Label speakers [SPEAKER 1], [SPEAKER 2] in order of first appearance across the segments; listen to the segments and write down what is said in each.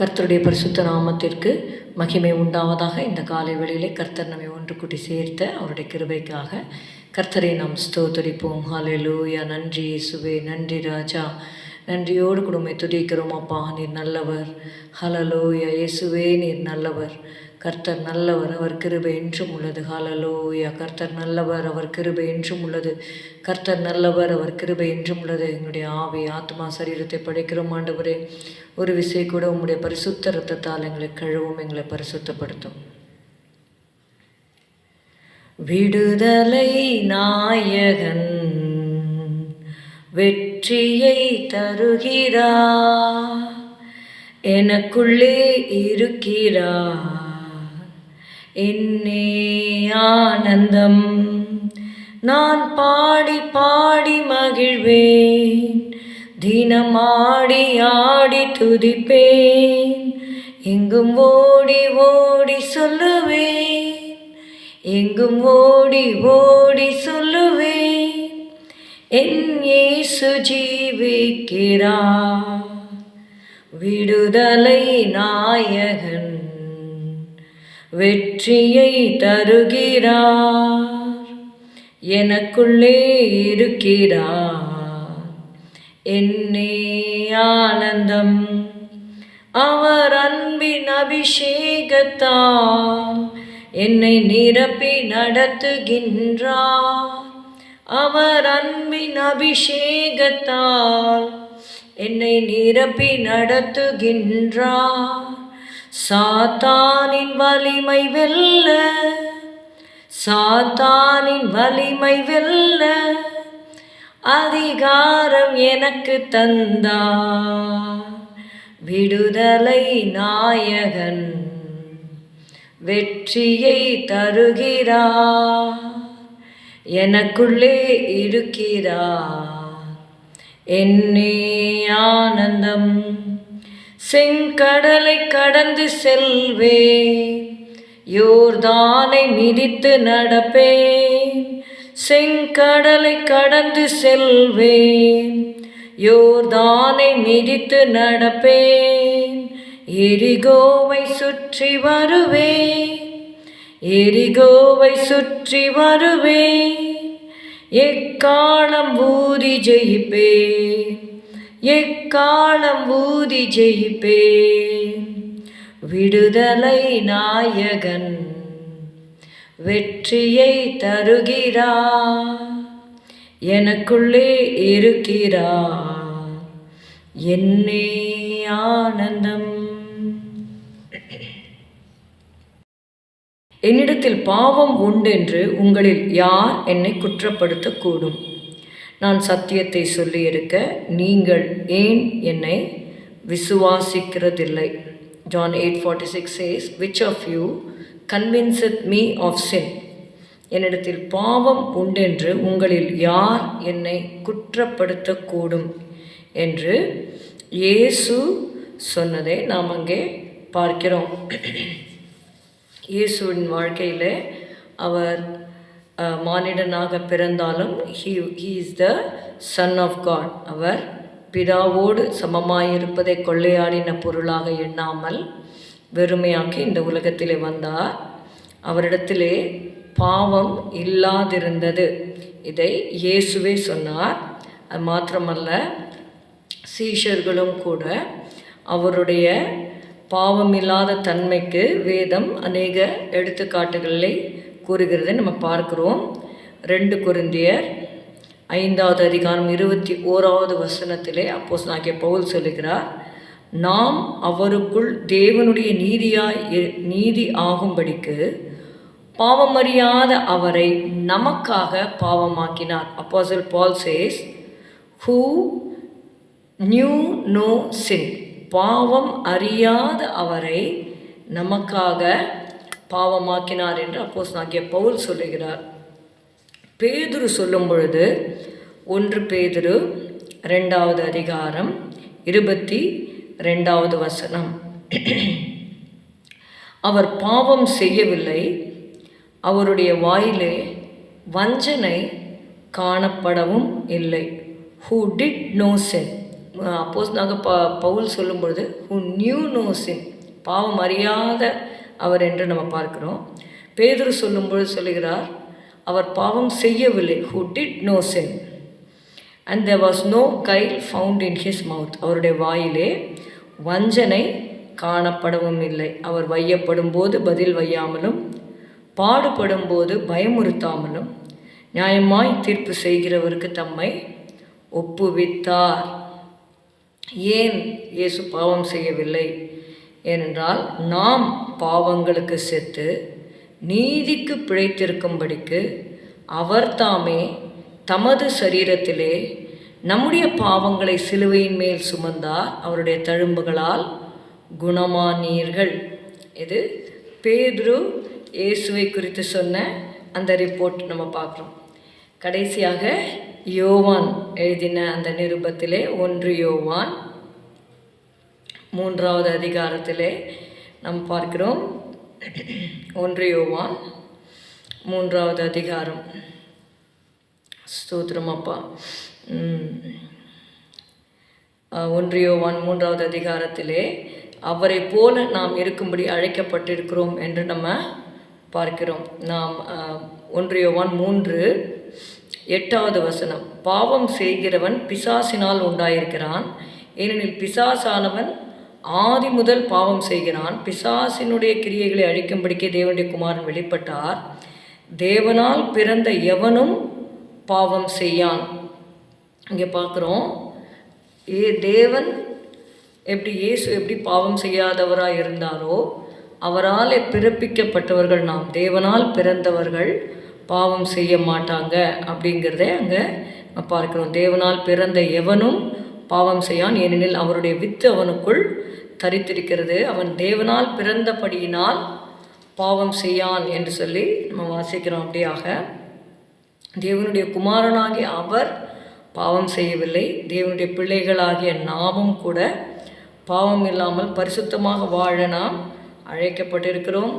[SPEAKER 1] கர்த்தருடைய பரிசுத்த நாமத்திற்கு மகிமை உண்டாவதாக இந்த காலை வேளையிலே கர்த்தர் நம்மை ஒன்று கூட்டி சேர்த்த அவருடைய கிருபைக்காக கர்த்தரை நாம் ஸ்தோத்தரிப்போம். லூயா நன்றி சுவே நன்றி ராஜா. நன்றியோடு குடும்பை துதிக்கிறோம் அப்பா. நீர் நல்லவர். ஹலலோயா இயேசுவே நீர் நல்லவர். கர்த்தர் நல்லவர் அவர் கிருபை என்றும் உள்ளது. ஹalleluya கர்த்தர் நல்லவர் அவர் கிருபை என்றும் உள்ளது. கர்த்தர் நல்லவர் அவர் கிருபை என்றும் உள்ளது. எங்களுடைய ஆவி ஆத்மா சரீரத்தை படைக்கிறோம் ஆண்டவரே. ஒரு விசை கூட உங்களுடைய பரிசுத்த ரத்தத்தால் எங்களை கழுவும் எங்களை பரிசுத்தப்படுத்தும். விடுதலை நாயகன் வெற்றியை தருகிறார் எனக்குள்ளே இருக்கிறார் என்னே ஆனந்தம் நான் பாடி பாடி மகிழ்வேன். தினம் ஆடி ஆடி துதிப்பேன். எங்கும் ஓடி ஓடி சொல்லுவேன். எங்கும் ஓடி ஓடி சொல்லுவேன். என் இயேசு ஜீவிக்கிறார். விடுதலை நாயகன் வெற்றியை தருகிறார். எனக்குள்ளே இருக்கிறார். என்னே ஆனந்தம் அவர் அன்பின் அபிஷேகத்தால் என்னை நிரப்பி நடத்துகின்றார். அவர் அன்பின் அபிஷேகத்தால் என்னை நிரப்பி நடத்துகின்றார். சாத்தானின் வலிமை வெல்ல சாத்தானின் வலிமை வெல்ல அதிகாரம் எனக்கு தந்தார். விடுதலை நாயகன் வெற்றியை தருகிறார். எனக்குள்ளே இருக்கிறா. என்னே ஆனந்தம் செங்கடலை கடந்து செல்வே. யோர்தானை மிதித்து நடப்பேன் செங்கடலை கடந்து செல்வேன். யோர்தானை மிதித்து நடப்பேன் எரிகோவை சுற்றி வருவேன். எரிகோவை சுற்றி வருவேன் எக்காலம் ஊதி ஜெயிப்பேன் எக்காலம் ஊதி ஜெயிப்பேன் விடுதலை நாயகன் வெற்றியை தருகிறா எனக்குள்ளே இருக்கிறா. என்னே ஆனந்தம். என்னிடத்தில் பாவம் உண்டென்று உங்களில் யார் என்னை குற்றப்படுத்தக்கூடும். நான் சத்தியத்தை சொல்லியிருக்க நீங்கள் ஏன் என்னை விசுவாசிக்கிறதில்லை? John eight forty six says which of you convinceth me of sin என்னிடத்தில் பாவம் உண்டென்று உங்களில் யார் என்னை குற்றப்படுத்தக்கூடும்? என்று இயேசு சொன்னதை நாம் அங்கே பார்க்கிறோம். இயேசுவின் வாழ்க்கையில் அவர் மானிடனாக பிறந்தாலும் he he is the son of God அவர் பிதாவோடு சமமாயிருப்பதை கொள்ளையாடின பொருளாக எண்ணாமல் வெறுமையாக்கி இந்த உலகத்திலே வந்தார். அவரிடத்திலே பாவம் இல்லாதிருந்தது. இதை இயேசுவே சொன்னார். அது மாத்திரமல்ல சீஷர்களும் கூட அவருடைய பாவமில்லாத தன்மைக்கு வேதம் அநேக எடுத்துக்காட்டுகளை கூறுகிறதை நம்ம பார்க்கிறோம். ரெண்டு குருந்தியர் ஐந்தாவது அதிகாரம் இருபத்தி ஓராவது வசனத்திலே அப்போஸ் நாகிய பவுல் சொல்லுகிறார் நாம் அவருக்குள் தேவனுடைய நீதியாய் நீதி ஆகும்படிக்கு பாவமறியாத அவரை நமக்காக பாவமாக்கினார். Apostle Paul says who knew no sin. பாவம் அறியாத அவரை நமக்காக பாவமாக்கினார் என்று அப்போஸ் நாகிய பவுல் சொல்லுகிறார். பேதுரு சொல்லும் பொழுது ஒன்று பேதுரு ரெண்டாவது அதிகாரம் இருபத்தி ரெண்டாவது வசனம். அவர் பாவம் செய்யவில்லை அவருடைய வாயிலே வஞ்சனை காணப்படவும் இல்லை. ஹூ டிட் நோ சென் அப்போஸ்னாக ப பவுல் சொல்லும் பொழுது ஹூ நியூ நோசின் பாவம் அறியாத அவர் என்று நம்ம பார்க்கிறோம். பேதுரு சொல்லும்பொழுது சொல்லுகிறார் அவர் பாவம் செய்யவில்லை. Who did no sin and there was no guile found in his mouth அவருடைய வாயிலே வஞ்சனை காணப்படவும் இல்லை. அவர் வையப்படும் போது பதில் வையாமலும் பாடுபடும் போது பயமுறுத்தாமலும் நியாயமாய் தீர்ப்பு செய்கிறவருக்கு தம்மை ஒப்புவித்தார். ஏன் இயேசு பாவம் செய்யவில்லை? ஏனென்றால் நாம் பாவங்களுக்கு செத்து நீதிக்கு பிழைத்திருக்கும்படிக்கு அவர் தாமே தமது சரீரத்திலே நம்முடைய பாவங்களை சிலுவையின் மேல் சுமந்தார். அவருடைய தழும்புகளால் குணமானீர்கள். இது பேதுரு இயேசுவை குறித்து சொன்ன அந்த ரிப்போர்ட் நம்ம பார்க்குறோம். கடைசியாக யோவான் எழுதின அந்த நிருபத்திலே ஒன்று யோவான். மூன்றாவது அதிகாரத்திலே நாம் பார்க்கிறோம். ஒன்று யோவான் மூன்றாவது அதிகாரம். ஸ்தோத்திரம் அப்பா. ஒன்று யோவான் மூன்றாவது அதிகாரத்திலே அவரை போல நாம் இருக்கும்படி அழைக்கப்பட்டிருக்கிறோம் என்று நம்ம பார்க்கிறோம். நாம் ஒன்று யோவான் மூன்று எட்டாவது வசனம். பாவம் செய்கிறவன் பிசாசினால் உண்டாயிருக்கிறான். ஏனெனில் பிசாசானவன் ஆதி முதல் பாவம் செய்கிறான். பிசாசினுடைய கிரியைகளை அழிக்கும்படிக்கே தேவனுடைய குமாரன் வெளிப்பட்டார். தேவனால் பிறந்த எவனும் பாவம் செய்யான். இங்கே பார்க்குறோம். ஏ தேவன் எப்படி இயேசு எப்படி பாவம் செய்யாதவராக இருந்தாரோ அவரால் பிறப்பிக்கப்பட்டவர்கள் நாம். தேவனால் பிறந்தவர்கள் பாவம் செய்ய மாட்டாங்க அப்படிங்கிறத அங்கே பார்க்கிறோம். தேவனால் பிறந்த எவனும் பாவம் செய்யான் ஏனெனில் அவருடைய வித்து அவனுக்குள் தரித்திருக்கிறது. அவன் தேவனால் பிறந்தபடியினால் பாவம் செய்யான் என்று சொல்லி நம்ம வாசிக்கிறோம் அப்படியாக. தேவனுடைய குமாரனாகிய அவர் பாவம் செய்யவில்லை. தேவனுடைய பிள்ளைகளாகிய நாமும் கூட பாவம் இல்லாமல் பரிசுத்தமாக வாழ நாம் அழைக்கப்பட்டிருக்கிறோம்.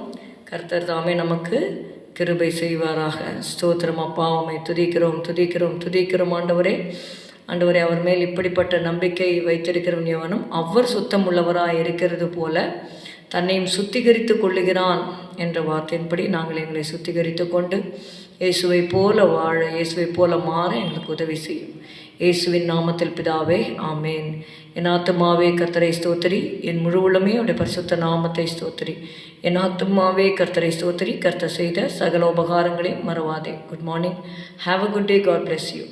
[SPEAKER 1] கர்த்தர் தாமே நமக்கு கிருபை செய்வாராக. ஸ்தோத்திரம் அப்பா உம்மை துதிக்கிறோம் துதிக்கிறோம் துதிக்கிறோம். ஆண்டவரே ஆண்டவரே அவர் மேல் இப்படிப்பட்ட நம்பிக்கை வைத்திருக்கிறவன் எவனும் அவர் சுத்தம் உள்ளவராக இருக்கிறது போல தன்னையும் சுத்திகரித்து கொள்ளுகிறான் என்ற வார்த்தையின்படி நாங்கள் எங்களை சுத்திகரித்து கொண்டு இயேசுவை போல வாழ இயேசுவை போல மாற எங்களுக்கு உதவி செய்யும். இயேசுவின் நாமத்தில் பிதாவே ஆமேன். என் ஆத்மாவே கர்த்தரை ஸ்தோத்திரி. என் முழு உலமே உடைய பரிசுத்த நாமத்தை ஸ்தோத்திரி. என் ஆத்மாவே கர்த்தரை ஸ்தோத்திரி. கர்த்தர் செய்த சகல உபகாரங்களையும் மறவாதே. Good morning have a good day God bless you